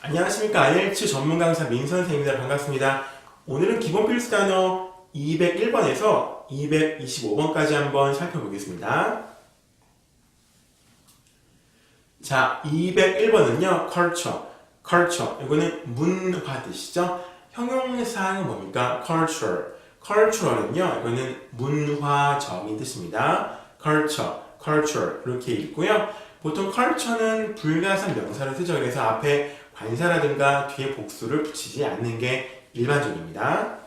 안녕하십니까. IELTS 전문 강사 민 선생입니다. 반갑습니다. 오늘은 기본 필수 단어 201번에서 225번까지 한번 살펴보겠습니다. 자, 201번은요, culture. culture. 이거는 문화 뜻이죠. 형용사는 뭡니까? cultural. cultural은요, 이거는 문화적인 뜻입니다. culture, cultural. 이렇게 읽고요. 보통 culture는 불가산 명사를 쓰죠. 그래서 앞에 관사라든가 뒤에 복수를 붙이지 않는 게 일반적입니다.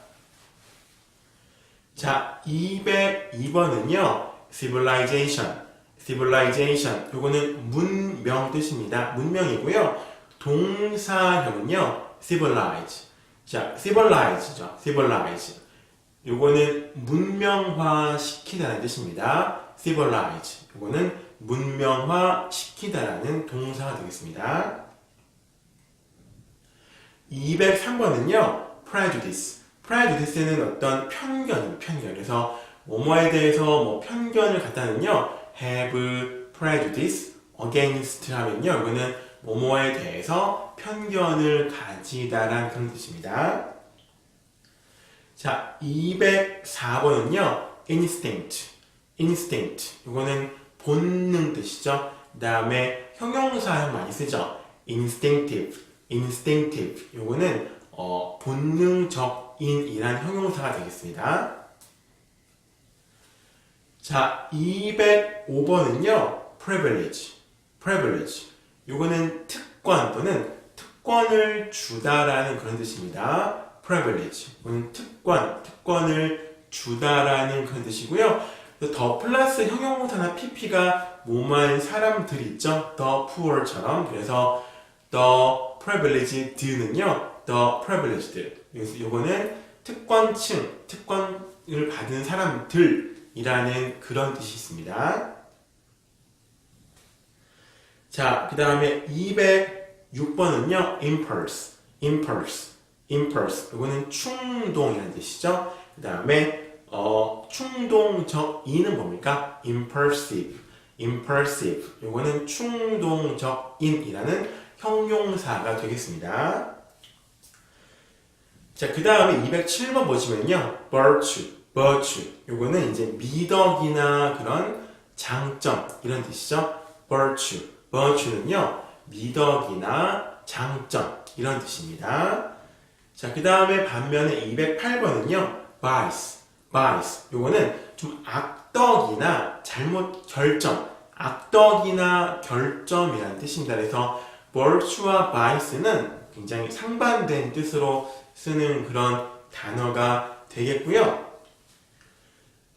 자, 202번은요, civilization. civilization. 요거는 문명 뜻입니다. 문명이고요. 동사형은요, civilize. 자, civilize죠. civilize. 요거는 문명화 시키다는 뜻입니다. civilize. 요거는 문명화 시키다라는 동사가 되겠습니다. 203번은요, prejudice. prejudice는 어떤 편견, 편견. 그래서 뭐뭐에 대해서 뭐 편견을 갖다는요, have prejudice against 하면요, 이거는 뭐뭐에 대해서 편견을 가지다라는 그런 뜻입니다. 자, 204번은요, instinct. instinct. 이거는 본능 뜻이죠. 그 다음에 형용사형 많이 쓰죠. instinctive. Instinctive. 요거는 어, 본능적인이란 형용사가 되겠습니다. 자, 205번은요. privilege. privilege. 요거는 특권 또는 특권을 주다라는 그런 뜻입니다. privilege. 이거는 특권, 특권을 주다라는 그런 뜻이고요. 더 플러스 형용사나 pp가 뭐만 사람들 있죠? the poor처럼. 그래서 the privileged는요, the privileged. 그래서 요거는 특권층, 특권을 받은 사람들이라는 그런 뜻이 있습니다. 자, 그 다음에 206번은요, impulse, impulse, impulse. 요거는 충동이라는 뜻이죠. 그 다음에 어, 충동적인은 뭡니까? impulsive, impulsive. 요거는 충동적 인이라는 형용사가 되겠습니다. 자, 그 다음에 207번 보시면요. virtue, virtue. 요거는 이제 미덕이나 그런 장점, 이런 뜻이죠. virtue. virtue는요, 미덕이나 장점, 이런 뜻입니다. 자, 그 다음에 반면에 208번은요, vice, vice. 요거는 좀 악덕이나 잘못 결정, 악덕이나 결점이라는 뜻입니다. 그래서 virtue와 vice는 굉장히 상반된 뜻으로 쓰는 그런 단어가 되겠고요.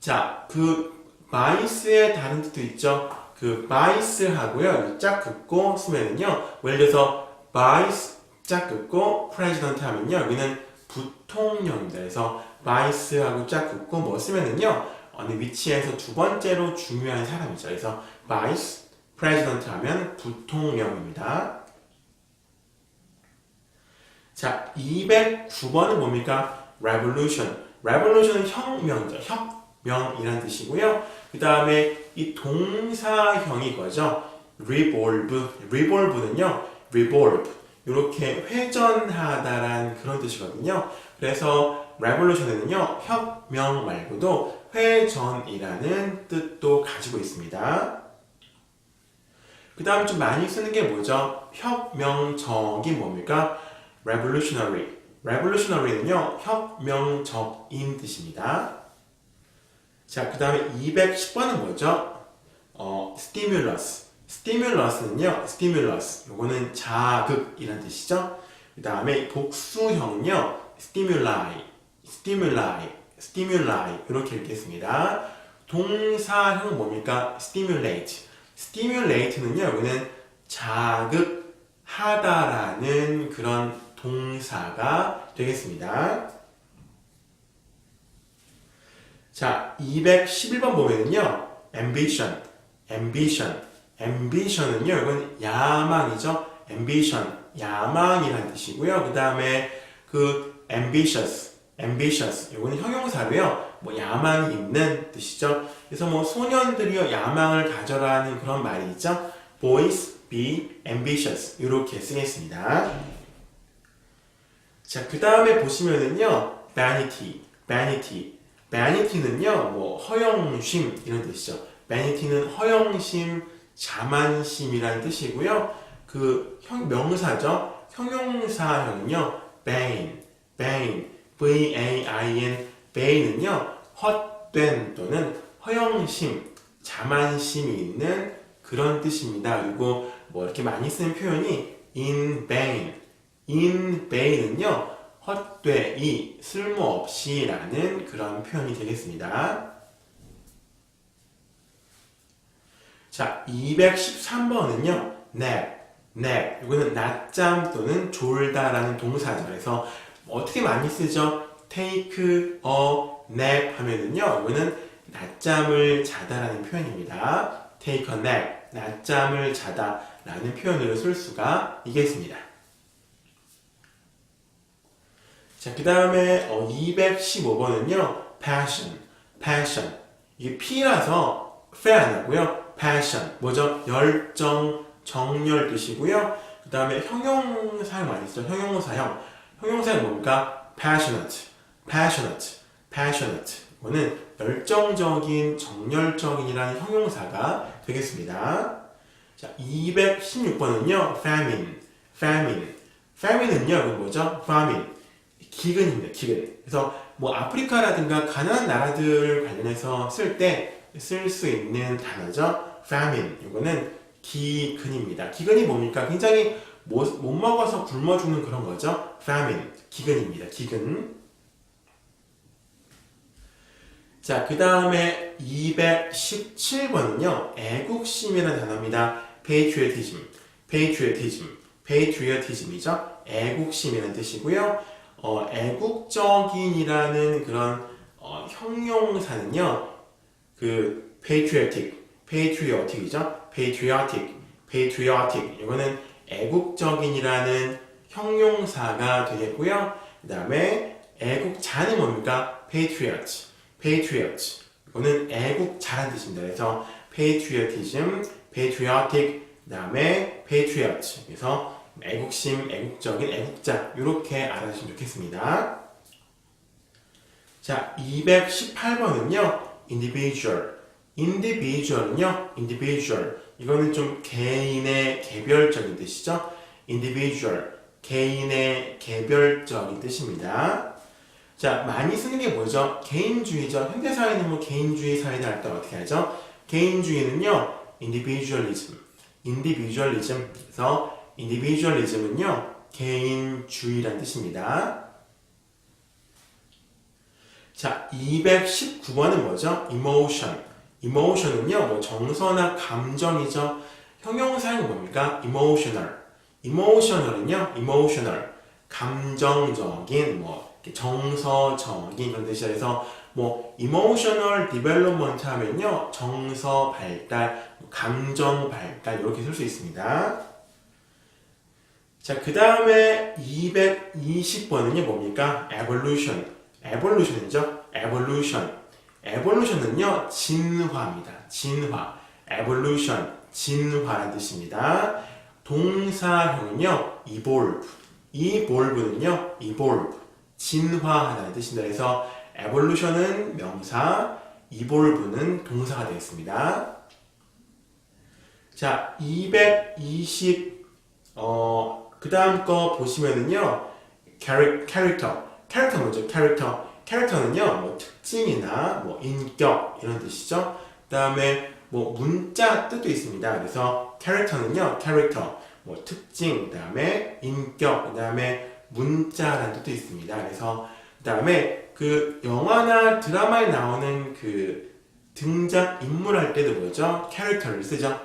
자, 그 vice의 다른 뜻도 있죠. 그 vice하고요. 짝 긋고 쓰면은요. 예를 들어서 vice 짝 긋고 president 하면요. 여기는 부통령입니다. 그래서 vice하고 짝 긋고 뭐 쓰면은요. 어느 위치에서 두 번째로 중요한 사람이죠. 그래서 vice president 하면 부통령입니다. 자, 209번은 뭡니까? revolution. revolution은 혁명이죠. 혁명이란 뜻이고요. 그 다음에 이 동사형이 거죠. revolve. revolve는요, revolve. 이렇게 회전하다란 그런 뜻이거든요. 그래서 revolution에는요, 혁명 말고도 회전이라는 뜻도 가지고 있습니다. 그 다음 좀 많이 쓰는 게 뭐죠? 혁명적인 뭡니까? Revolutionary. revolutionary는요, 혁명적인 뜻입니다. 자, 그 다음에 210번은 뭐죠? 어, stimulus. stimulus는요, stimulus. 요거는 자극이란 뜻이죠. 그 다음에 복수형은요, stimuli. stimuli. stimuli. 이렇게 읽겠습니다. 동사형은 뭡니까? stimulate. stimulate는요, 여기는 자극하다라는 그런 동사가 되겠습니다. 자, 211번 보면은요, ambition, ambition, ambition은요, 이건 야망이죠. ambition, 야망이라는 뜻이고요. 그 다음에 그 ambitious, ambitious, 이거는 형용사로요. 뭐 야망이 있는 뜻이죠. 그래서 뭐 소년들이요 야망을 가져라는 그런 말이 있죠. Boys be ambitious 이렇게 쓰겠습니다. 자, 그 다음에 보시면은요, vanity, vanity, vanity는요, 뭐 허영심 이런 뜻이죠. vanity는 허영심, 자만심이라는 뜻이고요. 그 형, 명사죠. 형용사형은요, vain, vain, v-a-i-n, vain은요, 헛된 또는 허영심, 자만심이 있는 그런 뜻입니다. 그리고 뭐 이렇게 많이 쓰는 표현이 in vain, vain은요, 헛되이, 쓸모없이 라는 그런 표현이 되겠습니다. 자, 213번은요, nap, nap. 이거는 낮잠 또는 졸다 라는 동사죠. 그래서 어떻게 많이 쓰죠? take a nap 하면은요, 이거는 낮잠을 자다 라는 표현입니다. take a nap, 낮잠을 자다 라는 표현으로 쓸 수가 있겠습니다. 자, 그 다음에 215번은요, passion, passion. 이게 P라서 fair 안 하고요. passion. 뭐죠? 열정, 정열 뜻이고요. 그 다음에 형용사형 많이 쓰죠. 형용사형. 형용사형 뭡니까? passionate, passionate, passionate. 이거는 열정적인, 정열적인이라는 형용사가 되겠습니다. 자, 216번은요, famine, famine. famine은요, 뭐죠? famine. 기근입니다. 기근. 그래서 뭐 아프리카라든가 가난한 나라들 관련해서 쓸 때 쓸 수 있는 단어죠. famine. 이거는 기근입니다. 기근이 뭡니까? 굉장히 못, 못 먹어서 굶어 죽는 그런 거죠. famine. 기근입니다. 기근. 자, 그 다음에 217번은요. 애국심이라는 단어입니다. patriotism. patriotism. patriotism이죠. 애국심이라는 뜻이고요. 어, 애국적인이라는 그런 어, 형용사는요, 그 patriotic, patriotic이죠, patriotic, patriotic 이거는 애국적인이라는 형용사가 되겠고요. 그 다음에 애국자는 뭡니까? patriot, patriot 이거는 애국자란 뜻입니다. 그래서 patriotism, patriotic, 그 다음에 patriot 그래서 애국심, 애국적인, 애국자 이렇게 알아주시면 좋겠습니다. 자, 218번은요. individual. individual은요. individual. 이거는 좀 개인의 개별적인 뜻이죠. individual. 개인의 개별적인 뜻입니다. 자, 많이 쓰는 게 뭐죠? 개인주의죠. 현대사회는 뭐 개인주의 사회다 할때 어떻게 하죠? 개인주의는요. individualism. individualism. 그래서 individualism은요, 개인주의란 뜻입니다. 자, 219번은 뭐죠? emotion. emotion은요, 뭐 정서나 감정이죠. 형용사는 뭡니까? emotional. emotional은요, emotional. 감정적인, 뭐, 정서적인 그런 뜻이라 해서, 뭐, emotional development 하면요, 정서 발달, 감정 발달, 이렇게 쓸 수 있습니다. 자, 그 다음에 220번은요, 뭡니까? evolution. evolution이죠? evolution. evolution은요, 진화입니다. 진화. evolution. 진화라는 뜻입니다. 동사형은요, evolve. evolve는요, evolve. 진화하다는 뜻입니다. 그래서 evolution은 명사, evolve는 동사가 되겠습니다. 자, 220, 어, 그 다음 거 보시면은요, 캐릭, 캐릭터. 캐릭터 먼저, 캐릭터. 캐릭터는요, 뭐 특징이나 뭐 인격 이런 뜻이죠. 그 다음에 뭐 문자 뜻도 있습니다. 그래서 캐릭터는요, 캐릭터. 뭐 특징, 그 다음에 인격, 그 다음에 문자라는 뜻도 있습니다. 그래서 그 다음에 그 영화나 드라마에 나오는 그 등장 인물 할 때도 뭐죠? 캐릭터를 쓰죠.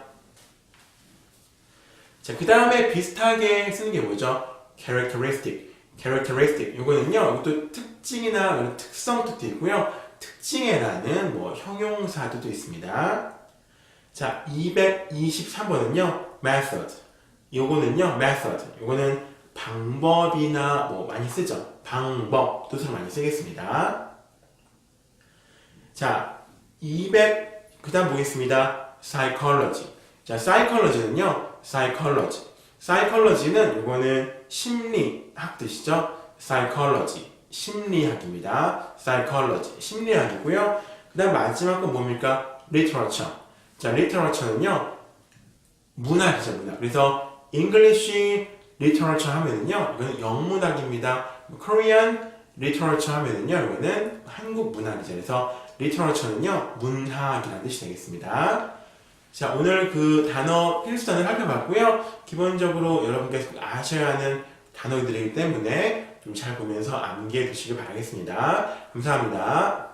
자, 그 다음에 비슷하게 쓰는 게 뭐죠? characteristic. characteristic. 이거는요, 이것도 특징이나 특성 뜻도 있고요. 특징에라는 뭐 형용사 뜻도 있습니다. 자, 223번은요, method. 요거는요, method. 요거는 방법이나 뭐 많이 쓰죠. 방법 뜻을 많이 쓰겠습니다. 자, 200, 그 다음 보겠습니다. psychology. 자, psychology는요, psychology. psychology는 이거는 심리학 뜻이죠. psychology, 심리학입니다. psychology, 심리학이고요. 그 다음 마지막 건 뭡니까? literature. 자, literature는요, 문학이죠, 문학. 그래서 English literature 하면은요, 이거는 영문학입니다. Korean literature 하면은요, 이거는 한국 문학이죠. 그래서 literature는요, 문학이라는 뜻이 되겠습니다. 자, 오늘 그 단어 필수 단어를 살펴봤고요. 기본적으로 여러분께서 꼭 아셔야 하는 단어들이기 때문에 좀 잘 보면서 암기해 두시길 바라겠습니다. 감사합니다.